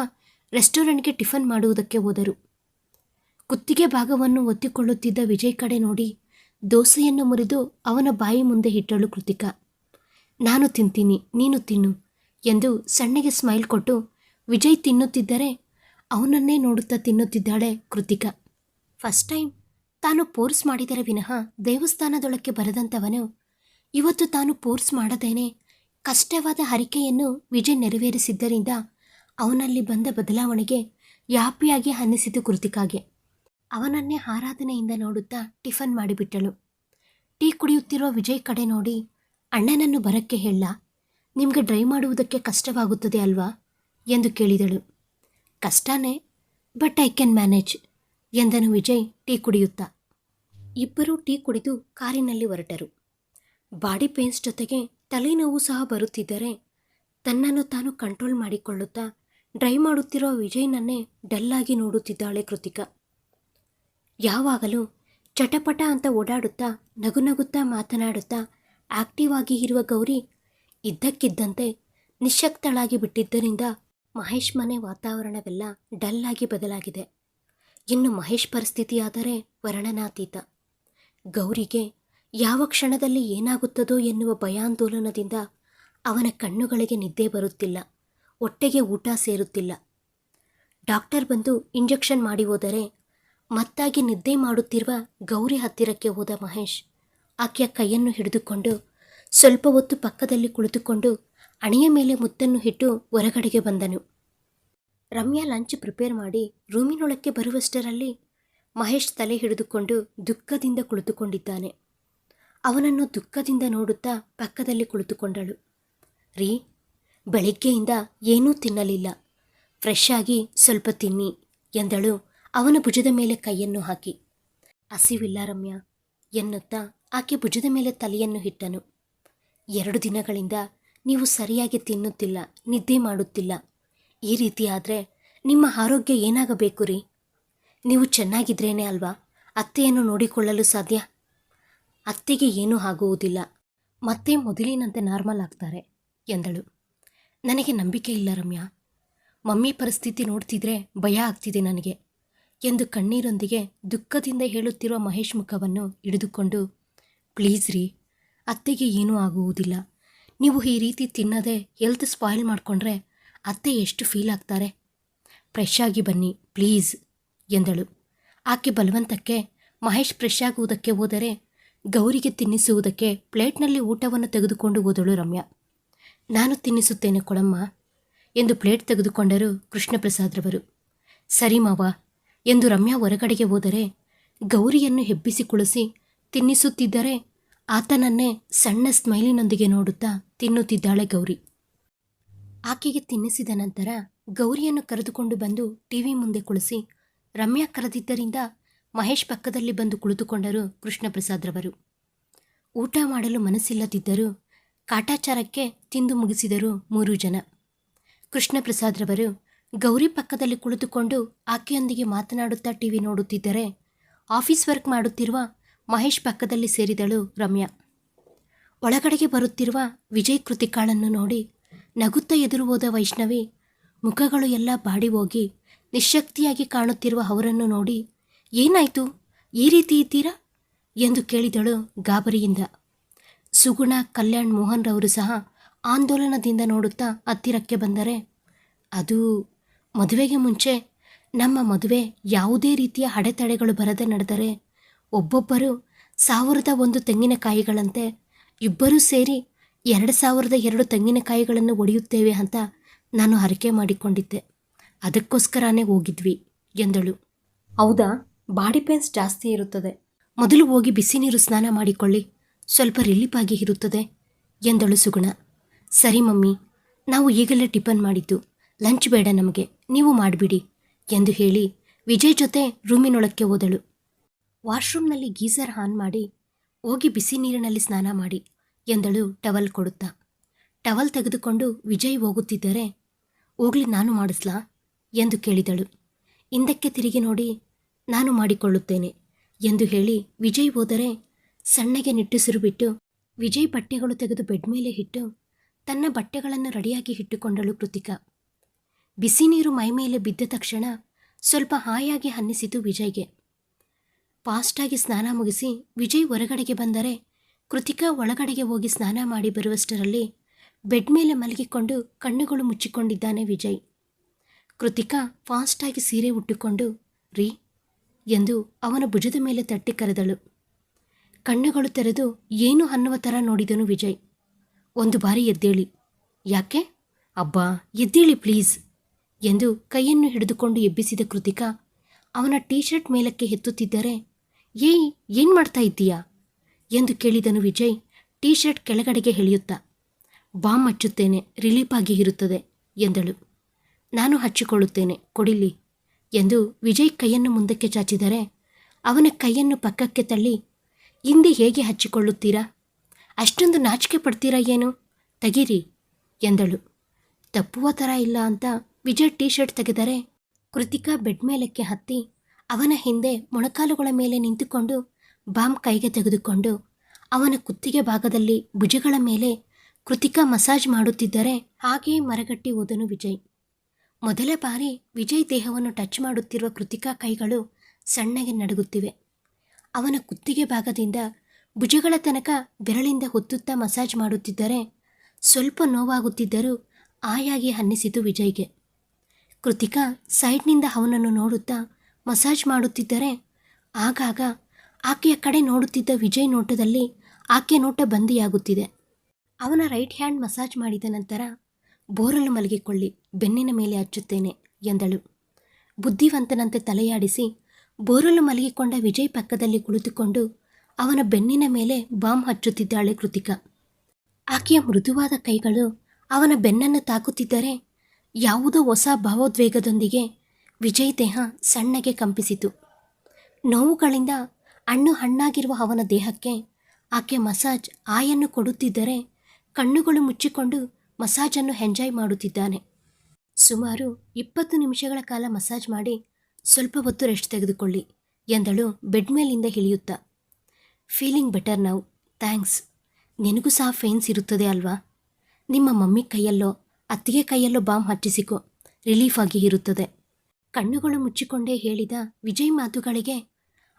ರೆಸ್ಟೋರೆಂಟ್ಗೆ ಟಿಫನ್ ಮಾಡುವುದಕ್ಕೆ ಹೋದರು. ಕುತ್ತಿಗೆ ಭಾಗವನ್ನು ಒತ್ತಿಕೊಳ್ಳುತ್ತಿದ್ದ ವಿಜಯ್ ಕಡೆ ನೋಡಿ ದೋಸೆಯನ್ನು ಮುರಿದು ಅವನ ಬಾಯಿ ಮುಂದೆ ಇಟ್ಟಳು ಕೃತಿಕಾ. ನಾನು ತಿಂತೀನಿ, ನೀನು ತಿನ್ನು ಎಂದು ಸಣ್ಣಗೆ ಸ್ಮೈಲ್ ಕೊಟ್ಟು ವಿಜಯ್ ತಿನ್ನುತ್ತಿದ್ದರೆ ಅವನನ್ನೇ ನೋಡುತ್ತಾ ತಿನ್ನುತ್ತಿದ್ದಾಳೆ ಕೃತಿಕಾ. ಫಸ್ಟ್ ಟೈಮ್ ತಾನು ಪೋರ್ಸ್ ಮಾಡಿದರೆ ವಿನಃ ದೇವಸ್ಥಾನದೊಳಕ್ಕೆ ಬರದಂಥವನು ಇವತ್ತು ತಾನು ಪೋರ್ಸ್ ಮಾಡದೇನೆ ಕಷ್ಟವಾದ ಹರಿಕೆಯನ್ನು ವಿಜಯ್ ನೆರವೇರಿಸಿದ್ದರಿಂದ ಅವನಲ್ಲಿ ಬಂದ ಬದಲಾವಣೆಗೆ ಯಾಪಿಯಾಗಿ ಅನ್ನಿಸಿತು ಕೃತಿಕಾಗೆ. ಅವನನ್ನೇ ಆರಾಧನೆಯಿಂದ ನೋಡುತ್ತಾ ಟಿಫನ್ ಮಾಡಿಬಿಟ್ಟಳು. ಟೀ ಕುಡಿಯುತ್ತಿರುವ ವಿಜಯ್ ಕಡೆ ನೋಡಿ, ಅಣ್ಣನನ್ನು ಬರಕ್ಕೆ ಹೇಳ. ನಿಮಗೆ ಡ್ರೈ ಮಾಡುವುದಕ್ಕೆ ಕಷ್ಟವಾಗುತ್ತದೆ ಅಲ್ವಾ? ಎಂದು ಕೇಳಿದಳು. ಕಷ್ಟನೇ, ಬಟ್ ಐ ಕ್ಯಾನ್ ಮ್ಯಾನೇಜ್, ಎಂದನು ವಿಜಯ್ ಟೀ ಕುಡಿಯುತ್ತಾ. ಇಬ್ಬರೂ ಟೀ ಕುಡಿದು ಕಾರಿನಲ್ಲಿ ಹೊರಟರು. ಬಾಡಿ ಪೇನ್ಸ್ ಜೊತೆಗೆ ತಲೆನೋವು ಸಹ ಬರುತ್ತಿದ್ದರೆ ತನ್ನನ್ನು ತಾನು ಕಂಟ್ರೋಲ್ ಮಾಡಿಕೊಳ್ಳುತ್ತಾ ಡ್ರೈ ಮಾಡುತ್ತಿರುವ ವಿಜಯ್ನನ್ನೇ ಡಲ್ಲಾಗಿ ನೋಡುತ್ತಿದ್ದಾಳೆ ಕೃತಿಕ. ಯಾವಾಗಲೂ ಚಟಪಟ ಅಂತ ಓಡಾಡುತ್ತಾ, ನಗುನಗುತ್ತಾ ಮಾತನಾಡುತ್ತಾ, ಆಕ್ಟಿವ್ ಆಗಿ ಇರುವ ಗೌರಿ ಇದ್ದಕ್ಕಿದ್ದಂತೆ ನಿಶಕ್ತಳಾಗಿ ಬಿಟ್ಟಿದ್ದರಿಂದ ಮಹೇಶ್ ಮನೆ ವಾತಾವರಣವೆಲ್ಲ ಡಲ್ಲಾಗಿ ಬದಲಾಗಿದೆ. ಇನ್ನು ಮಹೇಶ್ ಪರಿಸ್ಥಿತಿಯಾದರೆ ವರ್ಣನಾತೀತ. ಗೌರಿಗೆ ಯಾವ ಕ್ಷಣದಲ್ಲಿ ಏನಾಗುತ್ತದೋ ಎನ್ನುವ ಭಯಾಂದೋಲನದಿಂದ ಅವನ ಕಣ್ಣುಗಳಿಗೆ ನಿದ್ದೆ ಬರುತ್ತಿಲ್ಲ. ಹೊಟ್ಟೆಗೆ ಊಟ ಸೇರುತ್ತಿಲ್ಲ. ಡಾಕ್ಟರ್ ಬಂದು ಇಂಜೆಕ್ಷನ್ ಮಾಡಿ ಹೋದರೆ ಮತ್ತಾಗಿ ನಿದ್ದೆ ಮಾಡುತ್ತಿರುವ ಗೌರಿ ಹತ್ತಿರಕ್ಕೆ ಹೋದ ಮಹೇಶ್ ಆಕೆಯ ಕೈಯನ್ನು ಹಿಡಿದುಕೊಂಡು ಸ್ವಲ್ಪ ಹೊತ್ತು ಪಕ್ಕದಲ್ಲಿ ಕುಳಿತುಕೊಂಡು ಅಣಿಯ ಮೇಲೆ ಮುತ್ತನ್ನು ಇಟ್ಟು ಹೊರಗಡೆಗೆ ಬಂದನು. ರಮ್ಯಾ ಲಂಚ್ ಪ್ರಿಪೇರ್ ಮಾಡಿ ರೂಮಿನೊಳಕ್ಕೆ ಬರುವಷ್ಟರಲ್ಲಿ ಮಹೇಶ್ ತಲೆ ಹಿಡಿದುಕೊಂಡು ದುಃಖದಿಂದ ಕುಳಿತುಕೊಂಡಿದ್ದಾನೆ. ಅವನನ್ನು ದುಃಖದಿಂದ ನೋಡುತ್ತಾ ಪಕ್ಕದಲ್ಲಿ ಕುಳಿತುಕೊಂಡಳು. ರೀ ಬೆಳಿಗ್ಗೆಯಿಂದ ಏನೂ ತಿನ್ನಲಿಲ್ಲ. ಫ್ರೆಶ್ ಆಗಿ ಸ್ವಲ್ಪ ತಿನ್ನಿ ಎಂದಳು ಅವನ ಭುಜದ ಮೇಲೆ ಕೈಯನ್ನು ಹಾಕಿ. ಹಸಿವಿಲ್ಲ ರಮ್ಯಾ ಎನ್ನುತ್ತಾ ಆಕೆ ಭುಜದ ಮೇಲೆ ತಲೆಯನ್ನು ಇಟ್ಟನು. ಎರಡು ದಿನಗಳಿಂದ ನೀವು ಸರಿಯಾಗಿ ತಿನ್ನುತ್ತಿಲ್ಲ, ನಿದ್ದೆ ಮಾಡುತ್ತಿಲ್ಲ. ಈ ರೀತಿ ಆದರೆ ನಿಮ್ಮ ಆರೋಗ್ಯ ಏನಾಗಬೇಕು ರೀ? ನೀವು ಚೆನ್ನಾಗಿದ್ರೇನೆ ಅಲ್ವಾ? ಅತ್ತೆಯನ್ನು ನೋಡಿಕೊಳ್ಳಲು ಸಾಧ್ಯ? ಅತ್ತೆಗೆ ಏನೂ ಆಗುವುದಿಲ್ಲ. ಮತ್ತೆ ಮೊದಲಿನಂತೆ ನಾರ್ಮಲ್ ಆಗ್ತಾರೆ ಎಂದಳು. ನನಗೆ ನಂಬಿಕೆ ಇಲ್ಲ ರಮ್ಯಾ. ಮಮ್ಮಿ ಪರಿಸ್ಥಿತಿ ನೋಡ್ತಿದ್ರೆ ಭಯ ಆಗ್ತಿದೆ ನನಗೆ ಎಂದು ಕಣ್ಣೀರೊಂದಿಗೆ ದುಃಖದಿಂದ ಹೇಳುತ್ತಿರುವ ಮಹೇಶ್ ಮುಖವನ್ನು ಹಿಡಿದುಕೊಂಡು, ಪ್ಲೀಸ್ ರೀ, ಅತ್ತೆಗೆ ಏನೂ ಆಗುವುದಿಲ್ಲ. ನೀವು ಈ ರೀತಿ ತಿನ್ನದೆ ಹೆಲ್ತ್ ಸ್ಪಾಯ್ಲ್ ಮಾಡಿಕೊಂಡ್ರೆ ಅತ್ತೆ ಎಷ್ಟು ಫೀಲ್ ಆಗ್ತಾರೆ? ಫ್ರೆಶ್ ಆಗಿ ಬನ್ನಿ, ಪ್ಲೀಸ್, ಎಂದಳು. ಆಕೆ ಬಲವಂತಕ್ಕೆ, ಮಹೇಶ್ ಫ್ರೆಶ್ ಆಗುವುದಕ್ಕೆ ಹೋದರೆ ಗೌರಿಗೆ ತಿನ್ನಿಸುವುದಕ್ಕೆ ಪ್ಲೇಟ್ನಲ್ಲಿ ಊಟವನ್ನು ತೆಗೆದುಕೊಂಡು ಹೋದಳು ರಮ್ಯಾ. ನಾನು ತಿನ್ನಿಸುತ್ತೇನೆ ಕೊಡಮ್ಮ ಎಂದು ಪ್ಲೇಟ್ ತೆಗೆದುಕೊಂಡರು ಕೃಷ್ಣಪ್ರಸಾದ್ರವರು. ಸರಿ ಮಾವ, ಎಂದು ರಮ್ಯಾ ಹೊರಗಡೆಗೆ ಹೋದರೆ ಗೌರಿಯನ್ನು ಹೆಬ್ಬಿಸಿ ಕುಳಿಸಿ ತಿನ್ನಿಸುತ್ತಿದ್ದರೆ ಆತನನ್ನೇ ಸಣ್ಣ ಸ್ಮೈಲಿನೊಂದಿಗೆ ನೋಡುತ್ತಾ ತಿನ್ನುತ್ತಿದ್ದಾಳೆ ಗೌರಿ. ಆಕೆಗೆ ತಿನ್ನಿಸಿದ ನಂತರ ಗೌರಿಯನ್ನು ಕರೆದುಕೊಂಡು ಬಂದು ಟಿವಿ ಮುಂದೆ ಕುಳಿಸಿ ರಮ್ಯಾ ಕರೆದಿದ್ದರಿಂದ ಮಹೇಶ್ ಪಕ್ಕದಲ್ಲಿ ಬಂದು ಕುಳಿತುಕೊಂಡರು ಕೃಷ್ಣಪ್ರಸಾದ್ರವರು. ಊಟ ಮಾಡಲು ಮನಸ್ಸಿಲ್ಲದಿದ್ದರೂ ಕಾಟಾಚಾರಕ್ಕೆ ತಿಂದು ಮುಗಿಸಿದರು ಮೂರು ಜನ. ಕೃಷ್ಣಪ್ರಸಾದ್ರವರು ಗೌರಿ ಪಕ್ಕದಲ್ಲಿ ಕುಳಿತುಕೊಂಡು ಆಕೆಯೊಂದಿಗೆ ಮಾತನಾಡುತ್ತಾ ಟಿವಿ ನೋಡುತ್ತಿದ್ದರೆ ಆಫೀಸ್ ವರ್ಕ್ ಮಾಡುತ್ತಿರುವ ಮಹೇಶ್ ಪಕ್ಕದಲ್ಲಿ ಸೇರಿದಳು ರಮ್ಯಾ. ಒಳಗಡೆಗೆ ಬರುತ್ತಿರುವ ವಿಜಯ್ ಕೃತಿಕಾಳನ್ನು ನೋಡಿ ನಗುತ್ತಾ ಎದುರು ಹೋದ ವೈಷ್ಣವಿ ಮುಖಗಳು ಎಲ್ಲ ಬಾಡಿ ಹೋಗಿ ನಿಶಕ್ತಿಯಾಗಿ ಕಾಣುತ್ತಿರುವ ಅವರನ್ನು ನೋಡಿ ಏನಾಯಿತು? ಈ ರೀತಿ ಇದ್ದೀರಾ? ಎಂದು ಕೇಳಿದಳು ಗಾಬರಿಯಿಂದ. ಸುಗುಣ ಕಲ್ಯಾಣ್ ಮೋಹನ್ ರವರು ಸಹ ಆಂದೋಲನದಿಂದ ನೋಡುತ್ತಾ ಹತ್ತಿರಕ್ಕೆ ಬಂದರೆ, ಅದು ಮದುವೆಗೆ ಮುಂಚೆ ನಮ್ಮ ಮದುವೆ ಯಾವುದೇ ರೀತಿಯ ಅಡೆತಡೆಗಳು ಬರದೆ ನಡೆದರೆ, ಒಬ್ಬೊಬ್ಬರು ಸಾವಿರದ ಒಂದು ತೆಂಗಿನಕಾಯಿಗಳಂತೆ ಇಬ್ಬರೂ ಸೇರಿ ಎರಡು ಸಾವಿರದ ಎರಡು ತೆಂಗಿನಕಾಯಿಗಳನ್ನು ಒಡೆಯುತ್ತೇವೆ ಅಂತ ನಾನು ಹರಕೆ ಮಾಡಿಕೊಂಡಿದ್ದೆ. ಅದಕ್ಕೋಸ್ಕರನೇ ಹೋಗಿದ್ವಿ ಎಂದಳು. ಹೌದಾ? ಬಾಡಿ ಪೇನ್ಸ್ ಜಾಸ್ತಿ ಇರುತ್ತದೆ. ಮೊದಲು ಹೋಗಿ ಬಿಸಿ ನೀರು ಸ್ನಾನ ಮಾಡಿಕೊಳ್ಳಿ. ಸ್ವಲ್ಪ ರಿಲೀಫ್ ಆಗಿ ಇರುತ್ತದೆ ಎಂದಳು ಸುಗುಣ. ಸರಿ ಮಮ್ಮಿ, ನಾವು ಈಗಲೇ ಟಿಫನ್ ಮಾಡಿದ್ದು. ಲಂಚ್ ಬೇಡ ನಮಗೆ, ನೀವು ಮಾಡಿಬಿಡಿ ಎಂದು ಹೇಳಿ ವಿಜಯ್ ಜೊತೆ ರೂಮಿನೊಳಕ್ಕೆ ಹೋದಳು. ವಾಶ್ರೂಮ್ನಲ್ಲಿ ಗೀಸರ್ ಆನ್ ಮಾಡಿ, ಹೋಗಿ ಬಿಸಿ ನೀರಿನಲ್ಲಿ ಸ್ನಾನ ಮಾಡಿ ಎಂದಳು ಟವಲ್ ಕೊಡುತ್ತಾ. ಟವಲ್ ತೆಗೆದುಕೊಂಡು ವಿಜಯ್ ಹೋಗುತ್ತಿದ್ದರೆ, ಹೋಗ್ಲಿ ನಾನು ಮಾಡಿಸ್ಲಾ ಎಂದು ಕೇಳಿದಳು. ಹಿಂದಕ್ಕೆ ತಿರುಗಿ ನೋಡಿ, ನಾನು ಮಾಡಿಕೊಳ್ಳುತ್ತೇನೆ ಎಂದು ಹೇಳಿ ವಿಜಯ್ ಹೋದರೆ ಸಣ್ಣಗೆ ನಿಟ್ಟುಸಿರು ಬಿಟ್ಟು ವಿಜಯ್ ಬಟ್ಟೆಗಳು ತೆಗೆದು ಬೆಡ್ ಮೇಲೆ ಇಟ್ಟು ತನ್ನ ಬಟ್ಟೆಗಳನ್ನು ರೆಡಿಯಾಗಿ ಇಟ್ಟುಕೊಂಡಳು ಕೃತಿಕಾ. ಬಿಸಿ ನೀರು ಮೈಮೇಲೆ ಬಿದ್ದ ತಕ್ಷಣ ಸ್ವಲ್ಪ ಹಾಯಾಗಿ ಅನ್ನಿಸಿತು ವಿಜಯ್ಗೆ. ಫಾಸ್ಟಾಗಿ ಸ್ನಾನ ಮುಗಿಸಿ ವಿಜಯ್ ಹೊರಗಡೆಗೆ ಬಂದರೆ ಕೃತಿಕಾ ಒಳಗಡೆಗೆ ಹೋಗಿ ಸ್ನಾನ ಮಾಡಿ ಬರುವಷ್ಟರಲ್ಲಿ ಬೆಡ್ ಮೇಲೆ ಮಲಗಿಕೊಂಡು ಕಣ್ಣುಗಳು ಮುಚ್ಚಿಕೊಂಡಿದ್ದಾನೆ ವಿಜಯ್. ಕೃತಿಕಾ ಫಾಸ್ಟಾಗಿ ಸೀರೆ ಉಟ್ಟುಕೊಂಡು, ರೀ, ಎಂದು ಅವನ ಭುಜದ ಮೇಲೆ ತಟ್ಟಿ ಕರೆದಳು. ಕಣ್ಣುಗಳು ತೆರೆದು ಏನು ಅನ್ನುವ ಥರ ನೋಡಿದನು ವಿಜಯ್. ಒಂದು ಬಾರಿ ಎದ್ದೇಳಿ, ಯಾಕೆ? ಅಬ್ಬಾ, ಎದ್ದೇಳಿ ಪ್ಲೀಸ್ ಎಂದು ಕೈಯನ್ನು ಹಿಡಿದುಕೊಂಡು ಎಬ್ಬಿಸಿದ ಕೃತಿಕಾ, ಅವನ ಟೀ ಶರ್ಟ್ ಮೇಲಕ್ಕೆ ಎತ್ತುತ್ತಿದ್ದರೆ ಏಯ್, ಏನು ಮಾಡ್ತಾ ಇದ್ದೀಯಾ? ಎಂದು ಕೇಳಿದನು ವಿಜಯ್ ಟೀ ಶರ್ಟ್ ಕೆಳಗಡೆಗೆ ಹೆಳೆಯುತ್ತಾ ಬಾಂಬ್ ಹಚ್ಚುತ್ತೇನೆ, ರಿಲೀಫ್ ಆಗಿ ಇರುತ್ತದೆ ಎಂದಳು. ನಾನು ಹಚ್ಚಿಕೊಳ್ಳುತ್ತೇನೆ ಕೊಡಿಲಿ ಎಂದು ವಿಜಯ್ ಕೈಯನ್ನು ಮುಂದಕ್ಕೆ ಚಾಚಿದರೆ, ಅವನ ಕೈಯನ್ನು ಪಕ್ಕಕ್ಕೆ ತಳ್ಳಿ ಹಿಂದೆ ಹೇಗೆ ಹಚ್ಚಿಕೊಳ್ಳುತ್ತೀರಾ? ಅಷ್ಟೊಂದು ನಾಚಿಕೆ ಪಡ್ತೀರಾ ಏನು? ತೆಗೀರಿ, ಎಂದಳು. ತಪ್ಪುವ ಥರ ಇಲ್ಲ ಅಂತ ವಿಜಯ್ ಟೀ ಶರ್ಟ್ ತೆಗೆದರೆ ಕೃತಿಕಾ ಬೆಡ್ ಮೇಲಕ್ಕೆ ಹತ್ತಿ ಅವನ ಹಿಂದೆ ಮೊಣಕಾಲುಗಳ ಮೇಲೆ ನಿಂತುಕೊಂಡು ಬಾಂಬ್ ಕೈಗೆ ತೆಗೆದುಕೊಂಡು ಅವನ ಕುತ್ತಿಗೆ ಭಾಗದಲ್ಲಿ ಭುಜಗಳ ಮೇಲೆ ಕೃತಿಕಾ ಮಸಾಜ್ ಮಾಡುತ್ತಿದ್ದರೆ ಹಾಗೆಯೇ ಮರಗಟ್ಟಿ ಹೋದನು ವಿಜಯ್. ಮೊದಲ ಬಾರಿ ವಿಜಯ್ ದೇಹವನ್ನು ಟಚ್ ಮಾಡುತ್ತಿರುವ ಕೃತಿಕಾ ಕೈಗಳು ಸಣ್ಣಗೆ ನಡುಗುತ್ತಿವೆ. ಅವನ ಕುತ್ತಿಗೆ ಭಾಗದಿಂದ ಭುಜಗಳ ತನಕ ಬೆರಳಿಂದ ಹೊತ್ತುತ್ತಾ ಮಸಾಜ್ ಮಾಡುತ್ತಿದ್ದರೆ ಸ್ವಲ್ಪ ನೋವಾಗುತ್ತಿದ್ದರೂ ಆಯಾಗಿ ಅನ್ನಿಸಿತು ವಿಜಯ್ಗೆ. ಕೃತಿಕಾ ಸೈಡ್ನಿಂದ ಅವನನ್ನು ನೋಡುತ್ತಾ ಮಸಾಜ್ ಮಾಡುತ್ತಿದ್ದರೆ ಆಗಾಗ ಆಕೆಯ ಕಡೆ ನೋಡುತ್ತಿದ್ದ ವಿಜಯ್ ನೋಟದಲ್ಲಿ ಆಕೆಯ ನೋಟ ಬಂದಿಯಾಗುತ್ತಿದೆ. ಅವನ ರೈಟ್ ಹ್ಯಾಂಡ್ ಮಸಾಜ್ ಮಾಡಿದ ನಂತರ, ಬೋರಲು ಮಲಗಿಕೊಳ್ಳಿ, ಬೆನ್ನಿನ ಮೇಲೆ ಹಚ್ಚುತ್ತೇನೆ, ಎಂದಳು. ಬುದ್ಧಿವಂತನಂತೆ ತಲೆಯಾಡಿಸಿ ಬೋರಲು ಮಲಗಿಕೊಂಡ ವಿಜಯ್ ಪಕ್ಕದಲ್ಲಿ ಕುಳಿತುಕೊಂಡು ಅವನ ಬೆನ್ನಿನ ಮೇಲೆ ಬಾಂಬ್ ಹಚ್ಚುತ್ತಿದ್ದಾಳೆ ಕೃತಿಕಾ. ಆಕೆಯ ಮೃದುವಾದ ಕೈಗಳು ಅವನ ಬೆನ್ನನ್ನು ತಾಕುತ್ತಿದ್ದರೆ ಯಾವುದೋ ಹೊಸ ಭಾವೋದ್ವೇಗದೊಂದಿಗೆ ವಿಜಯ್ ದೇಹ ಸಣ್ಣಗೆ ಕಂಪಿಸಿತು. ನೋವುಗಳಿಂದ ಹಣ್ಣು ಹಣ್ಣಾಗಿರುವ ಅವನ ದೇಹಕ್ಕೆ ಆಕೆ ಮಸಾಜ್ ಆಯನ್ನು ಕೊಡುತ್ತಿದ್ದರೆ ಕಣ್ಣುಗಳು ಮುಚ್ಚಿಕೊಂಡು ಮಸಾಜನ್ನು ಎಂಜಾಯ್ ಮಾಡುತ್ತಿದ್ದಾನೆ. ಸುಮಾರು ಇಪ್ಪತ್ತು ನಿಮಿಷಗಳ ಕಾಲ ಮಸಾಜ್ ಮಾಡಿ ಸ್ವಲ್ಪ ಹೊತ್ತು ರೆಸ್ಟ್ ತೆಗೆದುಕೊಳ್ಳಿ, ಎಂದಳು ಬೆಡ್ ಮೇಲಿಂದ ಇಳಿಯುತ್ತಾ. ಫೀಲಿಂಗ್ ಬೆಟರ್ ನೌ ಥ್ಯಾಂಕ್ಸ್ ನಿನಗೂ ಸಹ ಫೇನ್ಸ್ ಇರುತ್ತದೆ ಅಲ್ವಾ? ನಿಮ್ಮ ಮಮ್ಮಿ ಕೈಯಲ್ಲೋ, ಅತ್ತಿಗೆ ಕೈಯಲ್ಲೋ ಬಾಂಬ್ ಹಚ್ಚಿಸಿಕೊ ರಿಲೀಫ್ ಆಗಿ ಇರುತ್ತದೆ. ಕಣ್ಣುಗಳು ಮುಚ್ಚಿಕೊಂಡೇ ಹೇಳಿದ ವಿಜಯ್ ಮಾತುಗಳಿಗೆ,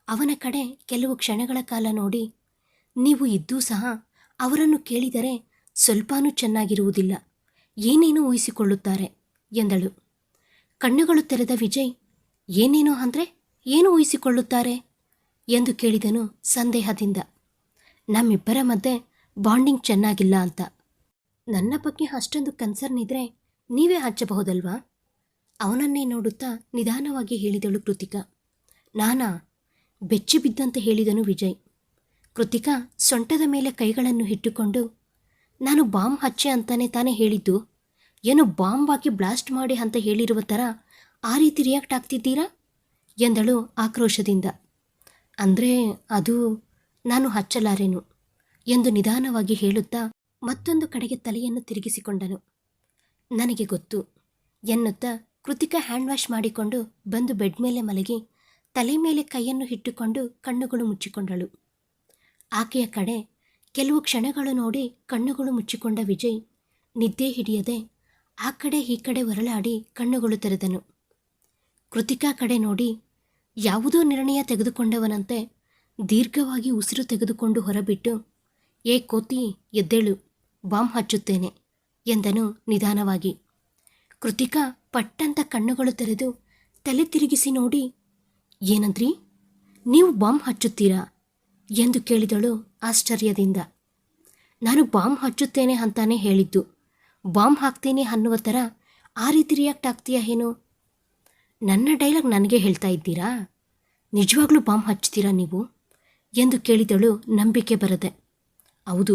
ಅವನ ಕಡೆ ಕೆಲವು ಕ್ಷಣಗಳ ಕಾಲ ನೋಡಿ, ನೀವು ಇದ್ದೂ ಸಹ ಅವರನ್ನು ಕೇಳಿದರೆ ಸ್ವಲ್ಪನೂ ಚೆನ್ನಾಗಿರುವುದಿಲ್ಲ, ಏನೇನು ಊಹಿಸಿಕೊಳ್ಳುತ್ತಾರೆ, ಎಂದಳು. ಕಣ್ಣುಗಳು ತೆರೆದ ವಿಜಯ್ ಏನೇನೋ ಅಂದ್ರೆ ಏನು ಊಹಿಸಿಕೊಳ್ಳುತ್ತಾರೆ? ಎಂದು ಕೇಳಿದನು ಸಂದೇಹದಿಂದ. ನಮ್ಮಿಬ್ಬರ ಮಧ್ಯೆ ಬಾಂಡಿಂಗ್ ಚೆನ್ನಾಗಿಲ್ಲ ಅಂತ. ನನ್ನ ಬಗ್ಗೆ ಅಷ್ಟೊಂದು ಕನ್ಸರ್ನ್ ಇದ್ರೆ ನೀವೇ ಹಚ್ಚಬಹುದಲ್ವಾ? ಅವನನ್ನೇ ನೋಡುತ್ತಾ ನಿಧಾನವಾಗಿ ಹೇಳಿದಳು ಕೃತಿಕಾ. ನಾನಾ? ಬೆಚ್ಚಿ ಬಿದ್ದಂತೆ ಹೇಳಿದನು ವಿಜಯ್. ಕೃತಿಕಾ ಸೊಂಟದ ಮೇಲೆ ಕೈಗಳನ್ನು ಇಟ್ಟುಕೊಂಡು, ನಾನು ಬಾಂಬ್ ಹಚ್ಚೆ ಅಂತಾನೆ ತಾನೇ ಹೇಳಿದ್ದು, ಏನು ಬಾಂಬ್ ಹಾಕಿ ಬ್ಲಾಸ್ಟ್ ಮಾಡಿ ಅಂತ ಹೇಳಿರುವ ಥರ ಆ ರೀತಿ ರಿಯಾಕ್ಟ್ ಆಗ್ತಿದ್ದೀರಾ? ಎಂದಳು ಆಕ್ರೋಶದಿಂದ. ಅಂದರೆ ಅದು ನಾನು ಹಚ್ಚಲಾರೆನು? ಎಂದು ನಿಧಾನವಾಗಿ ಹೇಳುತ್ತಾ ಮತ್ತೊಂದು ಕಡೆಗೆ ತಲೆಯನ್ನು ತಿರುಗಿಸಿಕೊಂಡನು. ನನಗೆ ಗೊತ್ತು, ಎನ್ನುತ್ತಾ ಕೃತಿಕ ಹ್ಯಾಂಡ್ ವಾಶ್ ಮಾಡಿಕೊಂಡು ಬಂದು ಬೆಡ್ ಮೇಲೆ ಮಲಗಿ ತಲೆ ಮೇಲೆ ಕೈಯನ್ನು ಇಟ್ಟುಕೊಂಡು ಕಣ್ಣುಗಳು ಮುಚ್ಚಿಕೊಂಡಳು. ಆಕೆಯ ಕಡೆ ಕೆಲವು ಕ್ಷಣಗಳು ನೋಡಿ ಕಣ್ಣುಗಳು ಮುಚ್ಚಿಕೊಂಡ ವಿಜಯ್ ನಿದ್ದೆ ಹಿಡಿಯದೆ ಆ ಕಡೆ ಈ ಕಡೆ ಹೊರಳಾಡಿ ಕಣ್ಣುಗಳು ತೆರೆದನು. ಕೃತಿಕಾ ಕಡೆ ನೋಡಿ ಯಾವುದೋ ನಿರ್ಣಯ ತೆಗೆದುಕೊಂಡವನಂತೆ ದೀರ್ಘವಾಗಿ ಉಸಿರು ತೆಗೆದುಕೊಂಡು ಹೊರಬಿಟ್ಟು, ಏ ಕೋತಿ, ಎದ್ದೇಳು, ಬಾಂಬ್ ಹಚ್ಚುತ್ತೇನೆ, ಎಂದನು ನಿಧಾನವಾಗಿ. ಕೃತಿಕಾ ಪಟ್ಟಂತ ಕಣ್ಣುಗಳು ತೆರೆದು ತಲೆ ತಿರುಗಿಸಿ ನೋಡಿ, ಏನಂದ್ರಿ? ನೀವು ಬಾಂಬ್ ಹಚ್ಚುತ್ತೀರಾ? ಎಂದು ಕೇಳಿದಳು ಆಶ್ಚರ್ಯದಿಂದ. ನಾನು ಬಾಂಬ್ ಹಚ್ಚುತ್ತೇನೆ ಅಂತಾನೆ ಹೇಳಿದ್ದು. ಬಾಂಬ್ ಹಾಕ್ತೀನಿ ಅನ್ನುವ ಥರ ಆ ರೀತಿ ರಿಯಾಕ್ಟ್ ಆಗ್ತೀಯಾ ಏನು? ನನ್ನ ಡೈಲಾಗ್ ನನಗೆ ಹೇಳ್ತಾ ಇದ್ದೀರಾ? ನಿಜವಾಗ್ಲೂ ಬಾಂಬ್ ಹಚ್ತೀರಾ ನೀವು? ಎಂದು ಕೇಳಿದಳು ನಂಬಿಕೆ ಬರದೆ. ಹೌದು,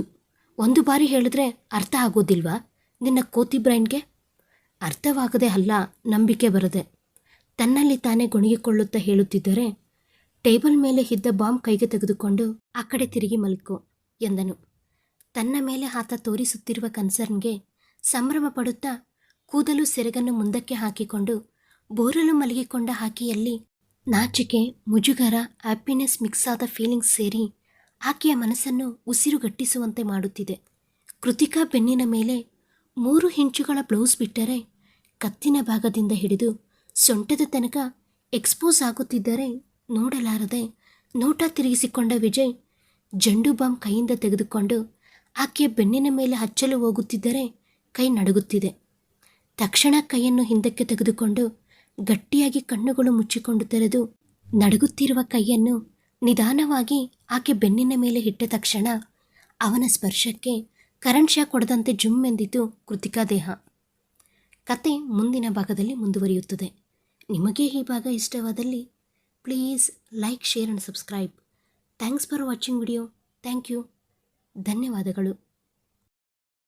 ಒಂದು ಬಾರಿ ಹೇಳಿದ್ರೆ ಅರ್ಥ ಆಗೋದಿಲ್ವಾ ನಿನ್ನ ಕೋತಿ ಬ್ರೈನ್ಗೆ? ಅರ್ಥವಾಗದೆ ಅಲ್ಲ, ನಂಬಿಕೆ ಬರದೆ. ತನ್ನಲ್ಲಿ ತಾನೇ ಗುಣಗಿಕೊಳ್ಳುತ್ತಾ ಹೇಳುತ್ತಿದ್ದರೆ ಟೇಬಲ್ ಮೇಲೆ ಇದ್ದ ಬಾಂಬ್ ಕೈಗೆ ತೆಗೆದುಕೊಂಡು ಆ ಕಡೆ ತಿರುಗಿ ಮಲ್ಕೋ ಎಂದನು. ತನ್ನ ಮೇಲೆ ಆತ ತೋರಿಸುತ್ತಿರುವ ಕನ್ಸರ್ನ್ಗೆ ಸಂಭ್ರಮ ಪಡುತ್ತಾ ಕೂದಲು ಸೆರಗನ್ನು ಮುಂದಕ್ಕೆ ಹಾಕಿಕೊಂಡು ಬೋರಲು ಮಲಗಿಕೊಂಡ ಆಕೆಯಲ್ಲಿ ನಾಚಿಕೆ, ಮುಜುಗರ, ಹ್ಯಾಪಿನೆಸ್ ಮಿಕ್ಸ್ ಆದ ಫೀಲಿಂಗ್ಸ್ ಸೇರಿ ಆಕೆಯ ಮನಸ್ಸನ್ನು ಉಸಿರುಗಟ್ಟಿಸುವಂತೆ ಮಾಡುತ್ತಿದೆ. ಕೃತಿಕಾ ಬೆನ್ನಿನ ಮೇಲೆ ಮೂರು ಇಂಚುಗಳ ಬ್ಲೌಸ್ ಬಿಟ್ಟರೆ ಕತ್ತಿನ ಭಾಗದಿಂದ ಹಿಡಿದು ಸೊಂಟದ ತನಕ ಎಕ್ಸ್ಪೋಸ್ ಆಗುತ್ತಿದ್ದರೆ ನೋಡಲಾರದೆ ನೋಟ ತಿರುಗಿಸಿಕೊಂಡ ವಿಜಯ್ ಜಂಡು ಬಾಂಬ್ ಕೈಯಿಂದ ತೆಗೆದುಕೊಂಡು ಆಕೆಯ ಬೆನ್ನಿನ ಮೇಲೆ ಹಚ್ಚಲು ಹೋಗುತ್ತಿದ್ದರೆ ಕೈ ನಡುಗುತ್ತಿದೆ. ತಕ್ಷಣ ಕೈಯನ್ನು ಹಿಂದಕ್ಕೆ ತೆಗೆದುಕೊಂಡು ಗಟ್ಟಿಯಾಗಿ ಕಣ್ಣುಗಳು ಮುಚ್ಚಿಕೊಂಡು ತೆರೆದು ನಡುಗುತ್ತಿರುವ ಕೈಯನ್ನು ನಿಧಾನವಾಗಿ ಆಕೆ ಬೆನ್ನಿನ ಮೇಲೆ ಇಟ್ಟ ತಕ್ಷಣ ಅವನ ಸ್ಪರ್ಶಕ್ಕೆ ಕರಣ್ ಶಾ ಕೊಡದಂತೆ ಜುಮ್ ಎಂದಿತು ಕೃತಿಕಾ ದೇಹ. ಕತೆ ಮುಂದಿನ ಭಾಗದಲ್ಲಿ ಮುಂದುವರಿಯುತ್ತದೆ. ನಿಮಗೆ ಈ ಭಾಗ ಇಷ್ಟವಾದಲ್ಲಿ please like, share and subscribe. Thanks for watching video. Thank you. ಧನ್ಯವಾದಗಳು.